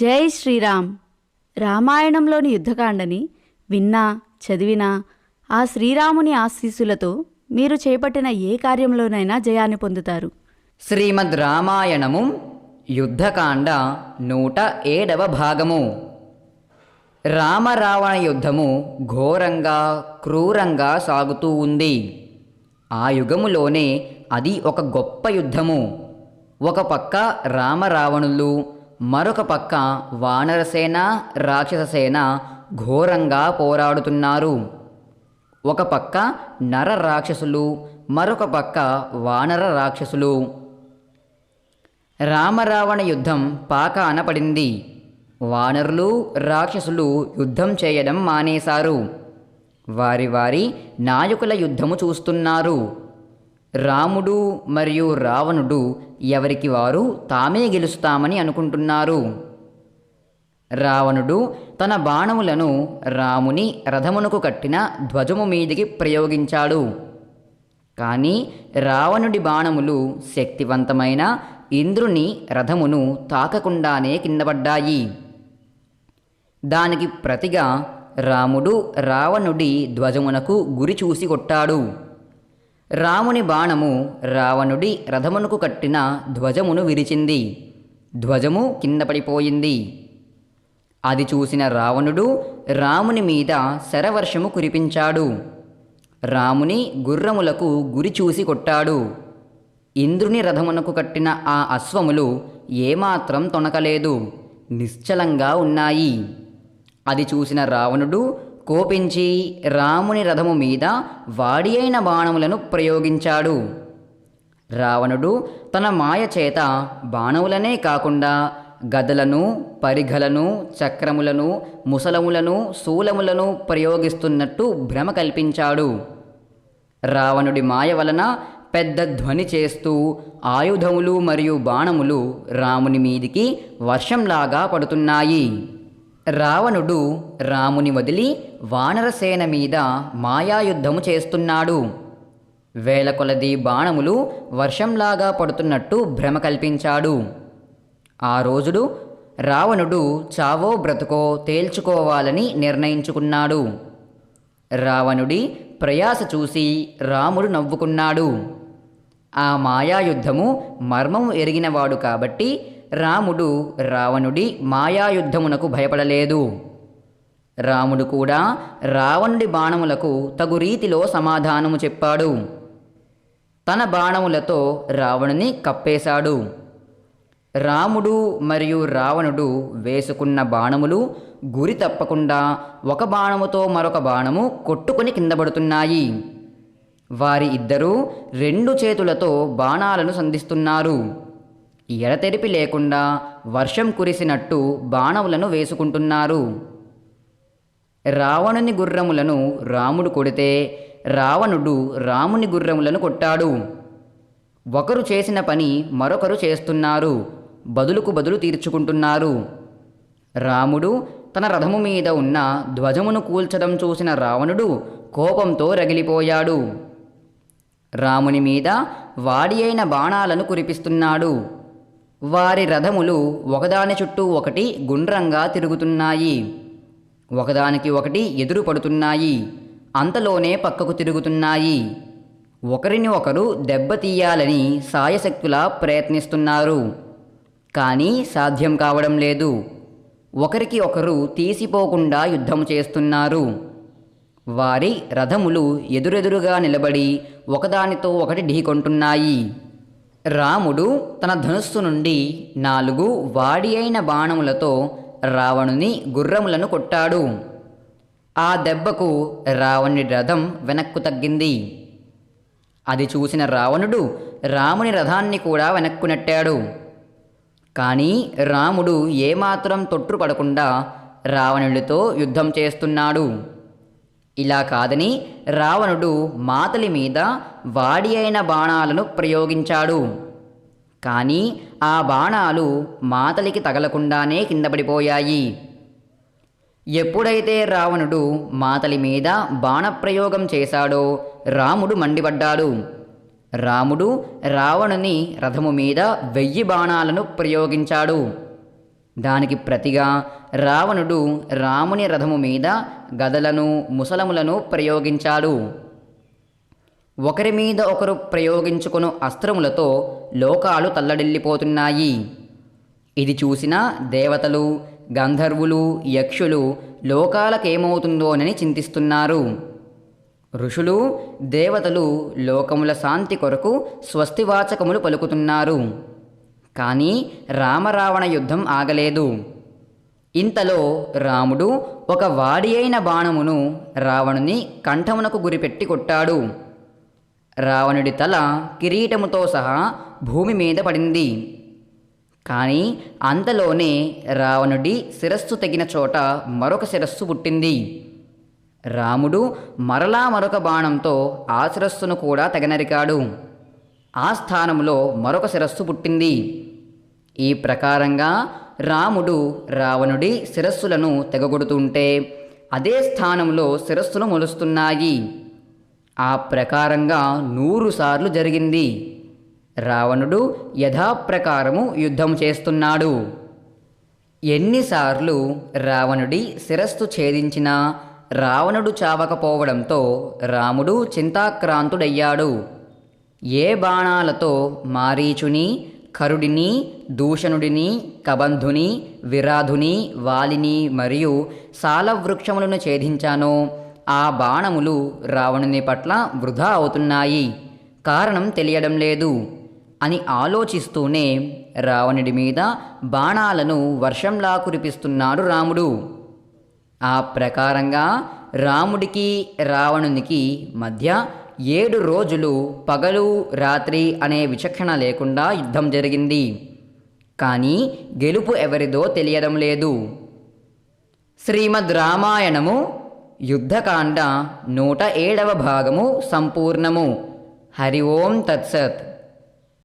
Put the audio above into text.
జై శ్రీరామ్. రామాయణంలోని యుద్ధకాండని విన్నా చదివినా ఆ శ్రీరాముని ఆశీస్సులతో మీరు చేపట్టిన ఏ కార్యంలోనైనా జయాన్ని పొందుతారు. శ్రీమద్ రామాయణము యుద్ధకాండ నూట ఏడవ భాగము. రామరావణ యుద్ధము ఘోరంగా క్రూరంగా సాగుతూ ఉంది. ఆ యుగములోనే అది ఒక గొప్ప యుద్ధము. ఒక పక్క రామరావణులు మరొక పక్క వానరసేన రాక్షససేన ఘోరంగా పోరాడుతున్నారు. ఒక పక్క నర రాక్షసులు మరొక పక్క వానర రాక్షసులు. రామరావణ యుద్ధం పాకాన పడింది. వానరులు రాక్షసులు యుద్ధం చేయడం మానేశారు. వారి వారి నాయకుల యుద్ధము చూస్తున్నారు. రాముడు మరియు రావణుడు ఎవరికి వారు తామే గెలుస్తామని అనుకుంటున్నారు. రావణుడు తన బాణములను రాముని రథమునకు కట్టిన ధ్వజము మీదికి ప్రయోగించాడు. కానీ రావణుడి బాణములు శక్తివంతమైన ఇంద్రుని రథమును తాకకుండానే కిందపడ్డాయి. దానికి ప్రతిగా రాముడు రావణుడి ధ్వజమునకు గురి చూసి కొట్టాడు. రాముని బాణము రావణుడి రథమునకు కట్టిన ధ్వజమును విరిచింది. ధ్వజము కింద పడిపోయింది. అది చూసిన రావణుడు రాముని మీద శరవర్షము కురిపించాడు. రాముని గుర్రములకు గురి చూసి కొట్టాడు. ఇంద్రుని రథమునకు కట్టిన ఆ అశ్వములు ఏమాత్రం తొణకలేదు. నిశ్చలంగా ఉన్నాయి. అది చూసిన రావణుడు కోపించి రాముని రథము మీద వాడి అయిన బాణములను ప్రయోగించాడు. రావణుడు తన మాయ చేత బాణములనే కాకుండా గదలను పరిఘలను చక్రములను ముసలములను శూలములను ప్రయోగిస్తున్నట్టు భ్రమ కల్పించాడు. రావణుడి మాయ వలన పెద్ద ధ్వని చేస్తూ ఆయుధములు మరియు బాణములు రాముని మీదికి వర్షంలాగా పడుతున్నాయి. రావణుడు రాముని వదిలి వానరసేన మీద మాయాయుద్ధము చేస్తున్నాడు. వేల కొలది బాణములు వర్షంలాగా పడుతున్నట్టు భ్రమ కల్పించాడు. ఆ రోజుడు రావణుడు చావో బ్రతుకో తేల్చుకోవాలని నిర్ణయించుకున్నాడు. రావణుడి ప్రయాస చూసి రాముడు నవ్వుకున్నాడు. ఆ మాయాయుద్ధము మర్మము ఎరిగినవాడు కాబట్టి రాముడు రావణుడి మాయాయుద్ధమునకు భయపడలేదు. రాముడు కూడా రావణుడి బాణములకు తగు రీతిలో సమాధానము చెప్పాడు. తన బాణములతో రావణుని కప్పేశాడు. రాముడు మరియు రావణుడు వేసుకున్న బాణములు గురి తప్పకుండా ఒక బాణముతో మరొక బాణము కొట్టుకుని కిందపడుతున్నాయి వారి ఇద్దరూ రెండు చేతులతో బాణాలను సంధిస్తున్నారు. ఎడతెరిపి లేకుండా వర్షం కురిసినట్టు బాణములను వేసుకుంటున్నారు. రావణుని గుర్రములను రాముడు కొడితే రావణుడు రాముని గుర్రములను కొట్టాడు. ఒకరు చేసిన పని మరొకరు చేస్తున్నారు. బదులుకు బదులు తీర్చుకుంటున్నారు. రాముడు తన రథము మీద ఉన్న ధ్వజమును కూల్చడం చూసిన రావణుడు కోపంతో రగిలిపోయాడు. రాముని మీద వాడి అయిన బాణాలను కురిపిస్తున్నాడు. వారి రథములు ఒకదాని చుట్టూ ఒకటి గుండ్రంగా తిరుగుతున్నాయి. ఒకదానికి ఒకటి ఎదురు పడుతున్నాయి. అంతలోనే పక్కకు తిరుగుతున్నాయి. ఒకరిని ఒకరు దెబ్బతీయాలని సాయశక్తులా ప్రయత్నిస్తున్నారు. కానీ సాధ్యం కావడం లేదు. ఒకరికి ఒకరు తీసిపోకుండా యుద్ధం చేస్తున్నారు. వారి రథములు ఎదురెదురుగా నిలబడి ఒకదానితో ఒకటి ఢీకొంటున్నాయి. రాముడు తన ధనుస్సు నుండి నాలుగు వాడి అయిన బాణములతో రావణుని గుర్రములను కొట్టాడు. ఆ దెబ్బకు రావణుని రథం వెనక్కు తగ్గింది. అది చూసిన రావణుడు రాముని రథాన్ని కూడా వెనక్కు నెట్టాడు. కానీ రాముడు ఏమాత్రం తొట్టుపడకుండా రావణుడితో యుద్ధం చేస్తున్నాడు. ఇలా కాదని రావణుడు మాతలి మీద వాడి అయిన బాణాలను ప్రయోగించాడు. కానీ ఆ బాణాలు మాతలికి తగలకుండానే కిందపడిపోయాయి. ఎప్పుడైతే రావణుడు మాతలి మీద బాణప్రయోగం చేశాడో రాముడు మండిపడ్డాడు. రాముడు రావణుని రథము మీద వెయ్యి బాణాలను ప్రయోగించాడు. దానికి ప్రతిగా రావణుడు రాముని రథము మీద గదలను ముసలములను ప్రయోగించాడు. ఒకరి మీద ఒకరు ప్రయోగించుకుని అస్త్రములతో లోకాలు తల్లడిల్లిపోతున్నాయి. ఇది చూసిన దేవతలు గంధర్వులు యక్షులు లోకాలకేమవుతుందోనని చింతిస్తున్నారు. ఋషులు దేవతలు లోకముల శాంతి కొరకు స్వస్తివాచకములు పలుకుతున్నారు. కానీ రామరావణ యుద్ధం ఆగలేదు. ఇంతలో రాముడు ఒక వాడి అయిన బాణమును రావణుని కంఠమునకు గురిపెట్టి కొట్టాడు. రావణుడి తల కిరీటముతో సహా భూమి మీద పడింది. కానీ అంతలోనే రావణుడి శిరస్సు తెగిన చోట మరొక శిరస్సు పుట్టింది. రాముడు మరలా మరొక బాణంతో ఆ శిరస్సును కూడా తెగనరికాడు. ఆ స్థానంలో మరొక శిరస్సు పుట్టింది. ఈ ప్రకారంగా రాముడు రావణుడి శిరస్సులను తెగగొడుతుంటే అదే స్థానంలో శిరస్సులు మొలుస్తున్నాయి. ఆ ప్రకారంగా నూరుసార్లు జరిగింది. రావణుడు యథాప్రకారము యుద్ధం చేస్తున్నాడు. ఎన్నిసార్లు రావణుడి శిరస్సు ఛేదించినా రావణుడు చావకపోవడంతో రాముడు చింతాక్రాంతుడయ్యాడు. ఏ బాణాలతో మారీచుని కరుడిని దూషణుడిని కబంధుని విరాధుని వాలిని మరియు సాలవృక్షములను ఛేదించాను ఆ బాణములు రావణుని పట్ల వృధా అవుతున్నాయి. కారణం తెలియడం లేదు. అని ఆలోచిస్తూనే రావణుడి మీద బాణాలను వర్షంలా కురిపిస్తున్నాడు రాముడు. ఆ ప్రకారంగా రాముడికి రావణునికి మధ్య ఏడు రోజులు పగలు రాత్రి అనే విచక్షణ లేకుండా యుద్ధం జరిగింది. కానీ గెలుపు ఎవరిదో తెలియడం లేదు. శ్రీమద్ రామాయణము యుద్ధకాండ నూట ఏడవ భాగము సంపూర్ణము. హరి ఓం తత్సత్.